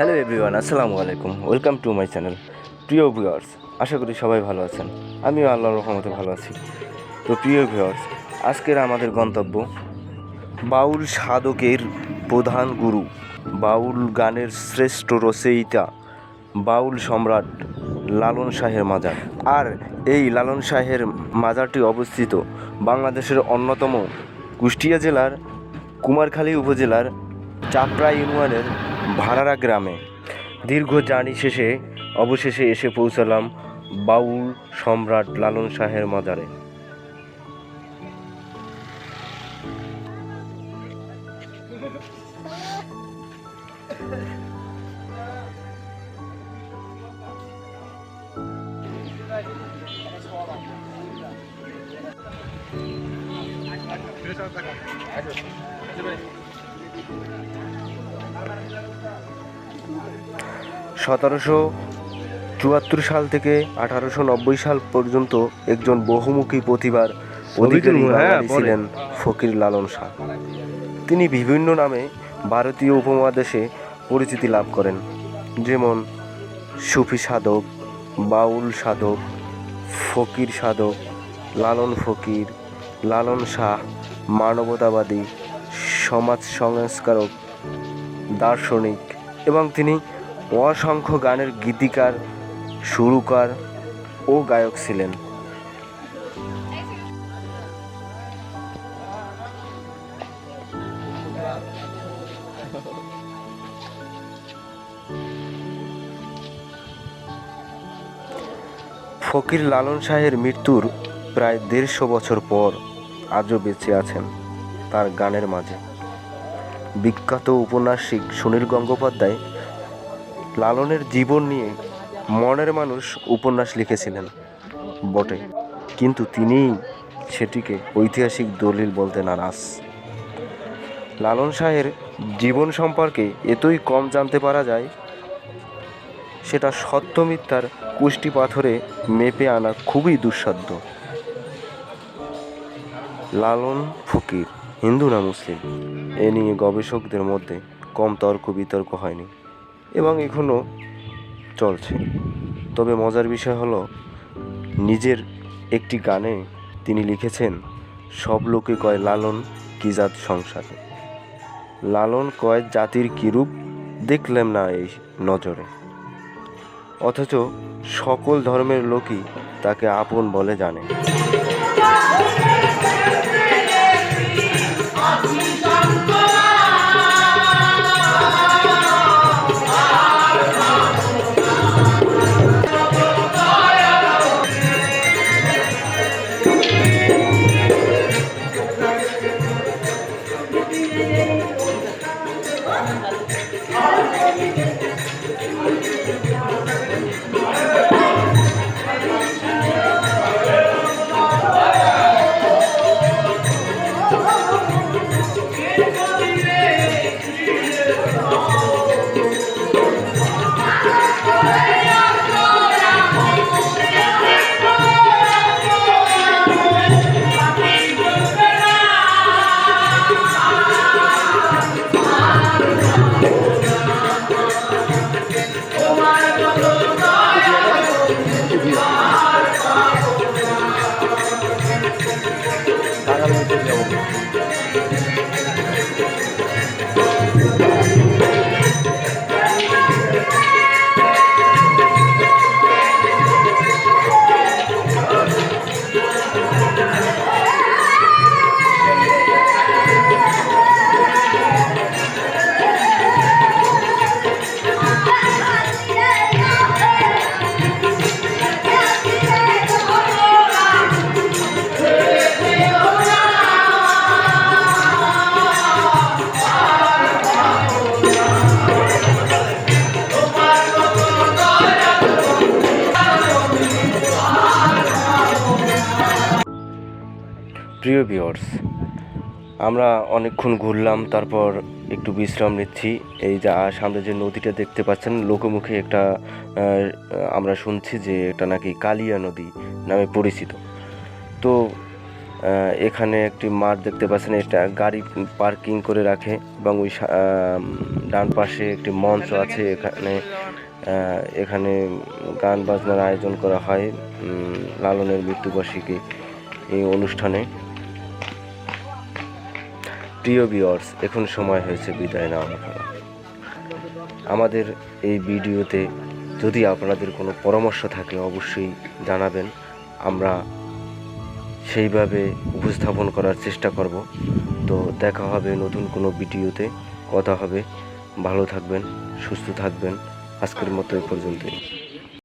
Hello everyone, আসসালামু আলাইকুম। Welcome to my channel প্রিয় ভিউয়ার্স, আশা করি সবাই ভালো আছেন। আমিও আল্লাহর রহমতে ভালো আছি। তো প্রিয় ভিউয়ার্স, আজকের আমাদের গন্তব্য বাউল সাধকের প্রধান গুরু, বাউল গানের শ্রেষ্ঠ রচয়িতা, বাউল সম্রাট লালন শাহের মাজার। আর এই লালন শাহের মাজারটি অবস্থিত বাংলাদেশের অন্যতম কুষ্টিয়া জেলার কুমারখালী উপজেলার চাপড়া ইউনিয়নের ভাড়ারা গ্রামে দীর্ঘ জার্নি শেষে অবশেষে এসে পৌঁছালাম বাউল সম্রাট লালন শাহের মাজারে। সতেরোশো চুয়াত্তর সাল থেকে আঠারোশো নব্বই সাল পর্যন্ত একজন বহুমুখী প্রতিভার অধিকারী হ্যাঁ। ছিলেন ফকির লালন শাহ তিনি বিভিন্ন নামে ভারতীয় উপমহাদেশে পরিচিতি লাভ করেন যেমন সুফি সাধক বাউল সাধক ফকির সাধক লালন ফকির লালন শাহ মানবতাবাদী সমাজ সংস্কারক দার্শনিক এবং তিনি অসংখ্য গানের গীতিকার, সুরকার ও গায়ক ছিলেন। ফকির লালন শাহের মৃত্যুর প্রায় দেড়শো বছর পর আজও বেঁচে আছেন তার গানের মাঝে। বিখ্যাত উপন্যাসিক সুনীল গঙ্গোপাধ্যায় লালনের জীবন নিয়ে মনের মানুষ উপন্যাস লিখেছিলেন বটে। কিন্তু তিনিই সেটিকে ঐতিহাসিক দলিল বলতে নারাজ। লালন শাহের জীবন সম্পর্কে এতই কম জানতে পারা যায়, সেটা সত্য মিথ্যার কুষ্টি পাথরে মেপে আনা খুবই দুঃসাধ্য। লালন ফকির, হিন্দু না মুসলিম? এ নিয়ে গবেষকদের মধ্যে কম তর্ক বিতর্ক হয়নি এবং এখনও চলছে। তবে মজার বিষয় হলো, নিজের একটি গানে তিনি লিখেছেন, সব লোকে কয় লালন কি জাত সংসারে। লালন কয় জাতির কিরূপ দেখলাম না এই নজরে। অথচ সকল ধর্মের লোকই তাকে আপন বলে জানে। 감사합니다. প্রিয় ভিউয়ার্স আমরা অনেকক্ষণ ঘুরলাম, তারপর একটু বিশ্রাম নিচ্ছি। এই যে সামনে যে নদীটা দেখতে পাচ্ছেন, লোকমুখে একটা আমরা শুনছি যে এটা নাকি কালিয়া নদী নামে পরিচিত। তো এখানে একটি মাঠ দেখতে পাচ্ছেন, এটা গাড়ি পার্কিং করে রাখে এবং ওই ডান পাশে একটি মঞ্চ আছে, এখানে এখানে গান বাজনার আয়োজন করা হয় লালনের মৃত্যুবার্ষিকী এই অনুষ্ঠানে। প্রিয় ভিউয়ার্স, এখন সময় হয়েছে বিদায় নেওয়ার আমাদের এই ভিডিওতে যদি আপনাদের কোনো পরামর্শ থাকে, অবশ্যই জানাবেন। আমরা সেইভাবে উপস্থাপন করার চেষ্টা করব। তো দেখা হবে নতুন কোনো ভিডিওতে। কথা হবে। ভালো থাকবেন, সুস্থ থাকবেন। আজকের মতো এই পর্যন্তই।